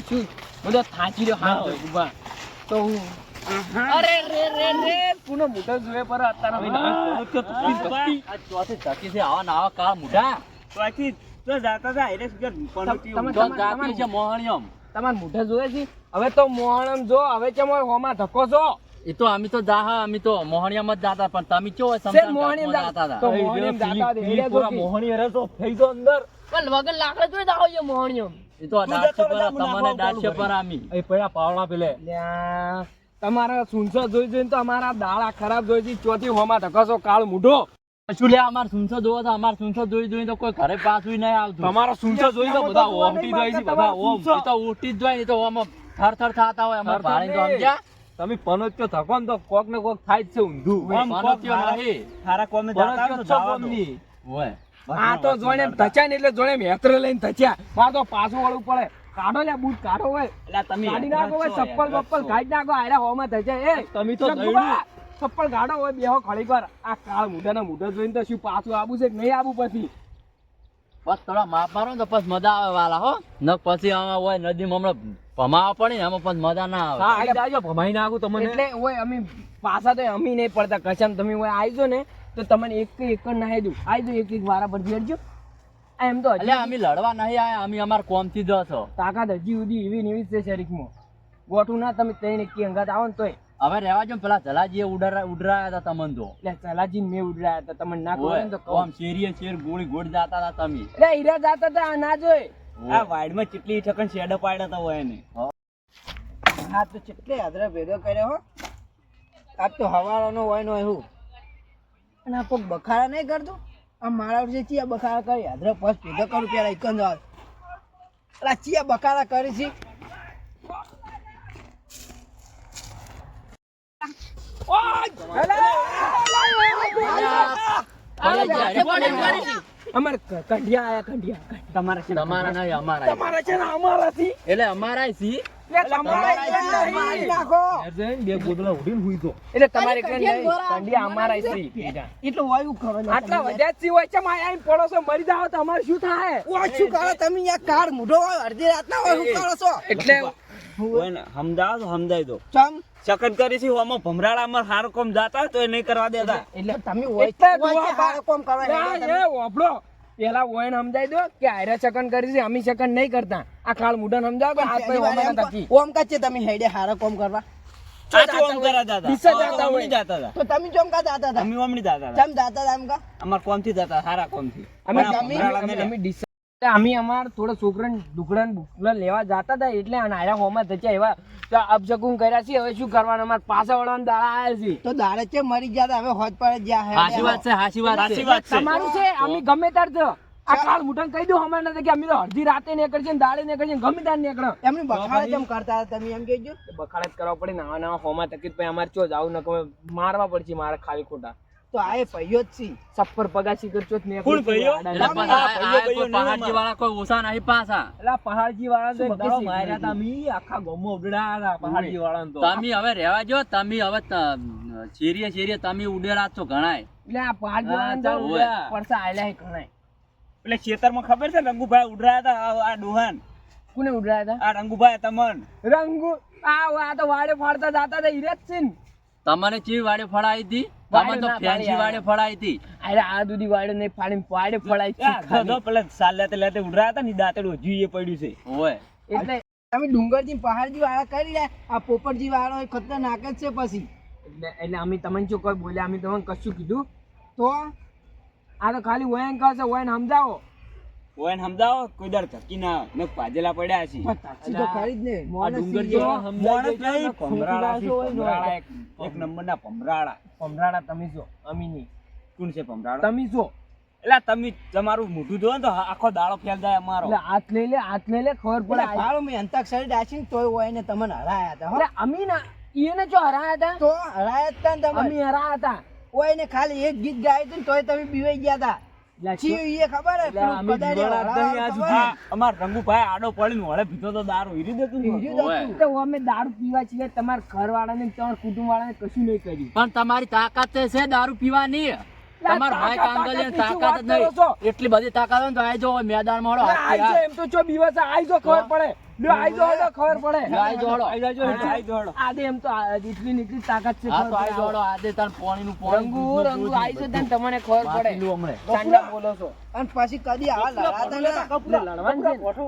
શું? બધો થાચી રહ્યો હા ઊભા તો હું અરે રે રે રે. પુનો મોટો જોવે પર અત્યારે આ ચોથી ધકી છે આવા ને કાળ મુઢા. પછી તો જાતા હતા એટલે શું કે પનોતી તમે- તો તમારે- જાતી છે મોહણિયમ. તમાર મોઢા જોવે છે? હવે તો મોહણમ જો હવે કેમ હોમાં ધક્કો છો? એ તો અમે તો જાહા અમે તો મોહણિયમ જ જાતા પણ તમે કયો છે સમજાન મોહણીમ જાતા હતા તો મોહણીમ જાતા દે એટલે પૂરા કી. મોહણી હરે તો થઈ તો અંદર. પણ વગર લાકડે જોઈ દાવો છે મોહણીમ એ તો તું પર તમને આપવા પર આમી. એ પૈડા પાવડા પેલે. તમારા સુનસો જોઈ જોઈને તો અમારા દાળા ખરાબ જોઈ છે ચોથી હોમાં ઢકસો કાળ મૂઢો. શું લે અમાર સુનસો જોવો તો અમાર સુનસો જોઈ જોઈ તો કોઈ ઘરે પાછું નહીં આવતું. તમારો સુનસો જોઈ તો બધા ઓમટી જાય છે બધા ઓમ. એ તો ઉઠી જ જાય ને તો ઓમ થર થર થતા હોય અમાર થર તો સમજ્યા? તમે પનોત્યો થકો ને તો કોક ને કોક થાય જ છે ઊંધું. ઓમ પનોત્યો નહીં. સારા કોમે જાતા તો જવા દો. ઓય. આ તો જોણે ધચ્યા ને એટલે જોણે મેત્ર લઈને ધચ્યા. મારે તો પાછું વળવું પડે. કાઢો લે બૂટ કાઢો હોય એટલે તમે કાઢી નાખો હોય ચપ્પલ બપ્પલ. કાઢી નાખો આયરા હોમાં ધચ્યા એ તમે તો ચપ્પલ કાઢો હોય બેહો ખડી કર આ કાળ મૂઢાના મૂઢા જોઈને તો શું પાછું આવું છે કે નહીં આવું પછી? બસ થોડા માપ મારો ને તો પછી મજા આવે વાલા હો. ન પછી આમાં હોય નદીમાં હમણાં ભમાવા પડે ને આમાં પછી મજા ના આવે. હા એટલે જાજો ભમાઈ નાખું તમને એટલે હોય અમે પાછા તો અમી નહીં પડતા કસમ તમે હોય આવજો ને તો તમને એક એક જ નાહી દઉં. આવજો એક એક વારા પર જેડજો એમ તો એટલે અમે લડવા નહીં આયા અમે અમાર કોમથી જશો તાકાત હજી સુધી એવી ને એવી જ છે શરીરમાં ગોઠું ના તમે તઈને એકી અંગાત આવો ને તોય. હવે રહેવા જો ને પેલા જલાજી ઉડરા ઉડરાયા હતા તમને તો. એટલે જલાજી મેં ઉડરાયા હતા તમને ના ને તો કહો. ઓમ શેરીએ શેર ગોળી ગોળ જાતા હતા તમે. એટલે હીરા જાતા હતા ના જોય. આ વાઈડમાં કેટલી ઠકન શેડો પાડ્યા હતા હોય એને. હા. તો કેટલે આદરા ભેગો કર્યો હો. આ તો હવાળાનો હોય નો એવું અને આ કોક બખાડા નહીં કરતો? આ મારા વિશે ચિયા બખાડા કરી? આદરા પસ ભેગો કરું પેલા એકંદર પેલા ચિયા બખાડા કરી છે? અમારે કંઢિયા આયા કંઢિયા તમારા છે તમારા ને અમારા તમારા છે ને અમારી તો એટલે અમારા છે એટલું તો સમજાવો તો સમજાઈ દો. ચમ. શકન કરી છે આમાં ભમરાડા માં હારો કોમ જાતા તો એ નહીં કરવા દેતા. એટલે તમે હોય હારે કોમ કરવા એ વાપરો પેલા ઓયન સમજાઈ દો કે આયરા શકન કરી છે અમે શકન નહીં કરતા. આ કાળ મુડન સમજાવો કે હાથ એમ થકી. કહો, ઓમ કાચે તમે હેડે હારે કોમ કરવા. સાચું તો અમે અમાર થોડો છોકરાને દુકડા બુકડા લેવા જતા હતા એટલે આ હોમાં થયા એવા. તો અપશકુન કર્યા છે હવે શું કરવાનું? અમારે પાછા વળવાનું દાડા આવ્યા છે. તો દાડે છે મરી ગયા હવે હોજ પડે જ્યાં હાચી વાત છે હાચી વાત સાચી છે વાત છે. તમારું છે અમે ગમે તાર છો આ કાળ મુઠાને કહી દો અમારે નથી કે અમે તો અડધી રાતે નીકળશે ને દાડે નીકળશે ને ગમે તાર નીકળો. એમની બખાડે જેમ કરતા હતા તમે? એમ કહેજો. બખાડે જ કરવા પડે નવા નવા હોમાં તકલીફ પછી અમારે ચો જાવું નકો મારવા પડશે મારે ખાલી ખોટા. તો આ એ ભાઈઓ જ છી સફર પગાસી કરજો જ કોણ નહીં પહાડજી વાળા કોઈ ઓસા નહીં પાસા એટલે પહાડજી વાળા તો દાવ માર્યા હતા મી આખા ગોમો ઉડડાયા હતા પહાડજી વાળા તો. તમે હવે રહેવા જો તમે હવે ચીરીએ શેરીએ તમે ઉડેલા છો ઘણાય. એટલે આ પહાડજી વાળા તો પરસા આયલા ઘણાય. એટલે ખેતરમાં ખબર છે રંગુભાઈ ઉડરાયા હતા આ- આ ડોહાન. કોને ઉડરાયા આ રંગુભાઈ તમન. રંગુ આ આ તો વાડે ફાડતા જાતા હતા ઈરે સિંહ તમને ચી વાડે ફળાઈ હતી તમને તો ના ફેન્સી પાડી વાડે ફળાઈ હતી. અરે આ દૂધી વાડે નહીં ફાડીને વાડે ફળાય છે આ પેલા સાલ લેતે લેતે ઉડરાયા હતા ને દાંતડું હજી એ પડ્યું છે. ઓય. એટલે તમે ડુંગરજી પહાડજી વાળા કરી રહ્યા આ પોપટજી વાળો એ ખતરનાક જ છે પછી. એટલે એટલે અમે તમને શું કોઈ બોલ્યા અમે તમને કશું કીધું? તો આ તો ખાલી વયન કહે છે વયન સમજાવો. ઓય સમજાવો? કોઈ દર ધકી ના ને પાજેલા પડ્યા છે. તાચી તો ખરી જ ને. આ ડુંગર જો મોણસ નહીં, પમરાળા છે, હોય ને. એક નંબર ના પમરાળા. પમરાળા તમે જો અમે નહીં. કોણ છે પમરાળા? તમે જો એટલે તમે તમારું મોઢું જો તો આખો દાડો ફેલ જાય અમારો. એટલે હાથ લઈ લે હાથ લઈ લે ખબર પડે ભાળો મેં અંતાક્ષરી ડાચી ને તોય હોય ને તમને હરાયા હતા. એટલે અમી ના એને જો હરાયા હતા? તો હરાયા હતા તમે. અમે હરાયા હતા. ઓય ને ખાલી એક ગીત ગાયું હતું તોય તમે બીવાઈ ગયા હતા. અમાર રંગુભાઈ આડો પડીને વળે પીધો તો દારૂ હીરી દેતું. તો અમે દારૂ પીવા છીએ તમારા ઘરવાળાને તમારા કુટુંબવાળાને કશું નહીં કર્યું. પણ તમારી તાકાત છે દારૂ પીવાની. તમાર ભાઈ કાંગલિયા તાકાત જ તાકાત કરો નહીં એટલી બધી તાકાત હોય ને તો આઈ જો મેદાનમાં હળો હાથથી એમ તો ચો દિવસ આઈ જો ખબર પડે. લ્યો આઈ જો ખબર પડે. આઈ જો હળો. આઈ જાજો, આઈ જાજો. આદે એમ તો એટલી નીકળી તાકાત છે હા તો આઈ. જો હળો. આજે તાર પાણીનું પાણી, રંગુ રંગુ આઈ તને તમને ખબર પડે. લ્યો હમણે. ચાંદા બોલો છો. અને પછી કદી આ લડાતા ના. લડવાનું છે ને?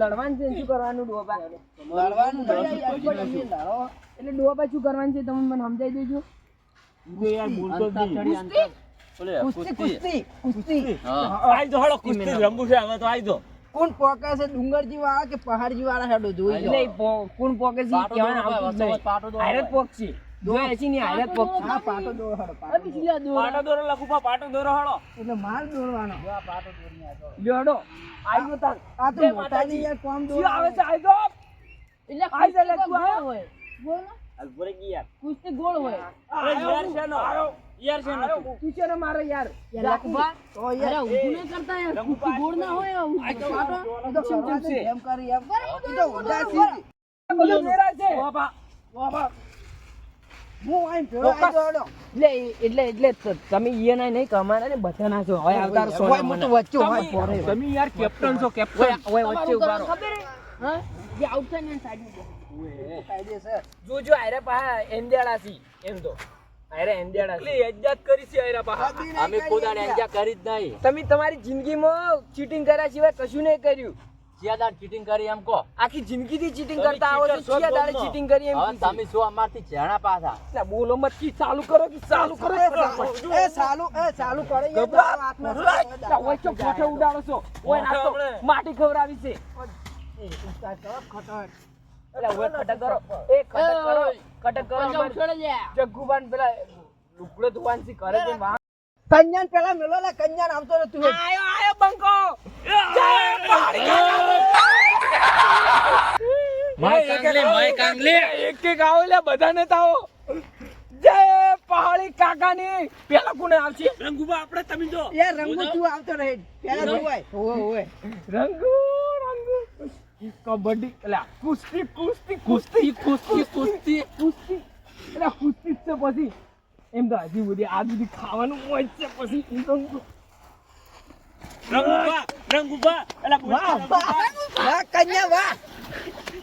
લડવાનું છે શું કરવાનું? ડોબા લડવાનું પણ. એટલે ડોબા શું કરવાનું છે? તમે મને સમજાઈ દેજો. તું યાર બોલતો જ. ઓલે, કુસ્તી કુસ્તી. કુસ્તી આઈ જો હળો, કુસ્તી રંગુ છે હવે તો આઈ જો. કોણ પોકે છે ડુંગરજી વાળા કે પહાડજી વાળા હેડો જોઈ એટલે કોણ પોકે છે પાટો દોરો આવતું નહીં. પાટો દોરો જ ભાઈ. પોક છે જો એસી ની હારે પોક છે પાટો દોરો હેડો પાટો દોરો. પાટો દોરો પાટો દોરો હળો. એટલે માલ દોરવાનો લ્યો હડો આઈ ગયો તાર આ તો જય યાર કોમ શું આવે છે આઈ ગયો આઈ જા લે તું આયો હાલ યાર. કુસ્તી ગોળ હોય. અરે યાર શેનો? યાર શેનો? યાર. યાર તો કરી એમ. તો. મેરા છે. એટલે એટલે તમે ઈ ના નહીં કમાના ને બધા ના છો. હવે સોના તમે યાર કેપ્ટન છો કેપ્ટન ઓય વચ્ચે ઊભા રહો. કાયદેસર. જોજો આયરે પાહા એંદેડા એમ તો. આયરે એંદેડા સી ઇજ્જત કરી છે આયરા પાહા. અમે કરી ખુદ આને યાર. enjoy કરી જ નહીં. તમે તમારી જિંદગીમાં ચીટિંગ કર્યા સિવાય કશું નહીં કર્યું. ચીટિંગ કરી એમ કહો. આખી જિંદગીથી ચીટિંગ કરતા આવો છો. ચીટિંગ કરી એમ તમે શું અમારથી ઝેણા પાછા? એટલે બોલો મત કી ચાલુ કરો કે ચાલુ કરો. એ સાલું એ કરે ઓય ઉડાડો છો. ઓય ના તો માટી ખવડાવી છે. ખટાટ. કન્યાને પેલા મેલો લે કન્યાને આવતો એ. આયો આયો બંકો. જય માય કાંગલી, માય કાંગલી. એક એક આવો લે બધાને તો આવો. જય પહાડી કાકાની. પેલા કોને આવશે? રંગુબા આપણે તમે જો. યાર રંગો તું આવતો રહે. પેલા રંગુ કબડ્ડી એટલે કુસ્તી કુસ્તી કુસ્તી કુસ્તી કુસ્તી કુસ્તી એટલે કુસ્તી જ છે પછી. એમ તો હજી બધી આ બધી ખાવાનું હોય છે પછી. ઈ રંગુ રંગુબા રંગુબા એલા વાહ વાહ વાહ કન્યા વાહ.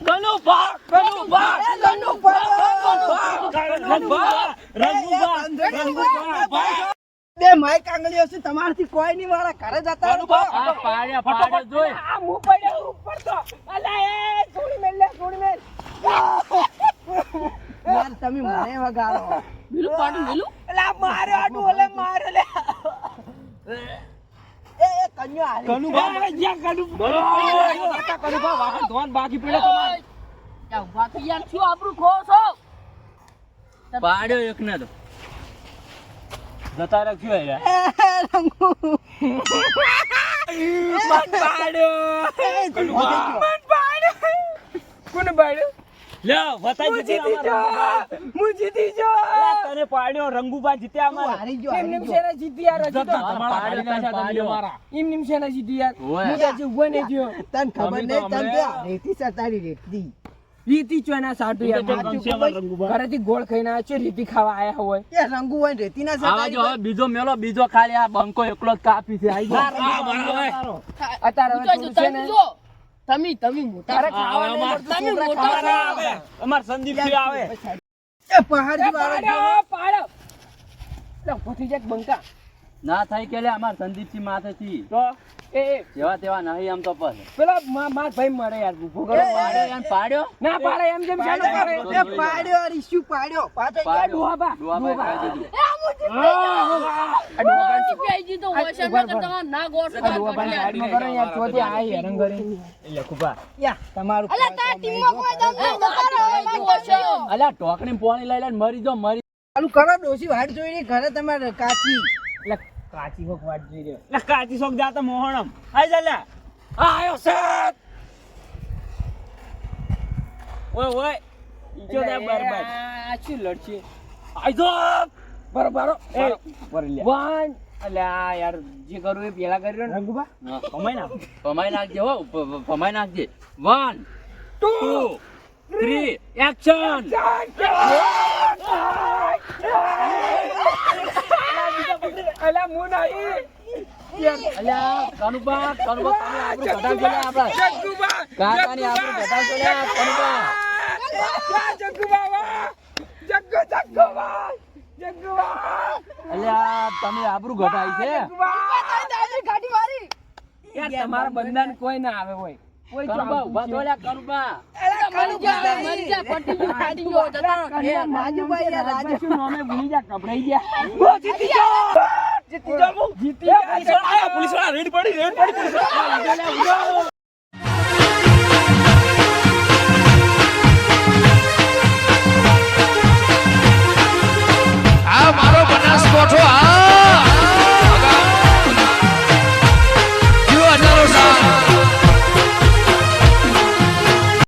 કનુ ભા કનુ ભા એ લંડુ પડો. રંગુબા રંગુબા રંગુબા બે માય કાંગળીઓ છે તમારાથી કોઈ નહીં વાળા ઘરે જતા પાડ્યા પાડ્યા જોઈ. આ મું પડ્યો. તો અલા એ પાડ્યો એક ને તો. જતા રાખ્યો એ રંગુ કોને પાડ્યો લે વતાઈ હું દીધી જીતી જો હું જીતી જો. તને પાડ્યો રંગુબા જીત્યા તું અમારા. હારી ગયો, એમ હારી નિમ ગયો. શેના જીતી યાર તો. તમારા પાડ્યો પાડ્યા પાછા પાડ્યો પાડ્યો. મારા એમ નિમ જીતી યાર. હું તો હજી ઊભો નહીં થયો તને ખબર નહીં નહીં તને રેતી સતારી રેતી. રીતિ ચોના સાટુ ઘરેથી ગોળ ખાઈને આવ્યા છે રીતિ ખાવા આયા હોય. એ રંગુ હોય ને રેતી ના સાટુ સતારી જો હવે બીજો મેલો બીજો ખાલી આ બંકો એકલો જ કાપી છે. આઈ ગયો. અત્યારે હવે છે ને તમે તમે મોટા તમે મોટા આવે. અમાર સંદીપથી આવે. એ પહાડજી વાળો. પાડો લે ઊભો જાય બંકા. ના થઈ કે લે અમાર માથે થી તો? એ એ. જેવા તેવા નહીં આમ તો પછી. પેલો માર ભાઈ મરે યાર ઊભો કરો પાડ્યો યાર પાડ્યો? ના પાડે એમ જેમ શાનો પાડ્યો, પાડ્યો આ રીસ્યુ પાડ્યો. પાછો પાડ્યો. ડોહાબા, ડોહાબા. કહી દીધું. આ તો વોશન ઊભા માં ના ગોઠ આ ડોહાબાની ગાડીમાં કરો યાર ચોથી આ હેરાન કરી. એટલે ખુબા યા. તમારું અલા તાર ટીમમાં કોઈ દમ ટોકણી પોણી લઈ લઈને મરી જો મરી ચાલુ કરો ડોસી વાડ જોઈ રહી ઘરે તમારે કાચી. એટલે કાચી કોક વાટ જોઈ રહ્યો. એટલે કાચી શોખ જાતા મોહણમ. આઈ જા લે. આયો છે ઓય ઓય. ઈજો દે બરબાદ. આ શું લડશે? આઈ જો. બરો બરો. એ પર લે. વન. અલ્યા યાર જે કરું એ પેલા કરી રહ્યો રંગુબા. કમાઈ નાખ. ભમાઈ નાખજે હો. પ- નાખજે. વન. ટુ. થ્રી. એક્શન. અલ્યા હું નહીં. અલ્યા કનુબા કનુબા તમે આપણું ઘટાડ છો આપડા જગ્ગુબા કાકાની આપણું ઘટાડ છો કનુબા જગ્ગુબા વાહ જગ્ગુ જગ્ગુબા જગ્ગુબા અલ્યા તમે આબરૂ ઘટાઈ છે. ગાડી મારી યાર તમારા બંધન કોઈ ના આવે હોય. કોઈ કનુબા ઊભા થો કનુબા રેડ પડી રેડ પડી આ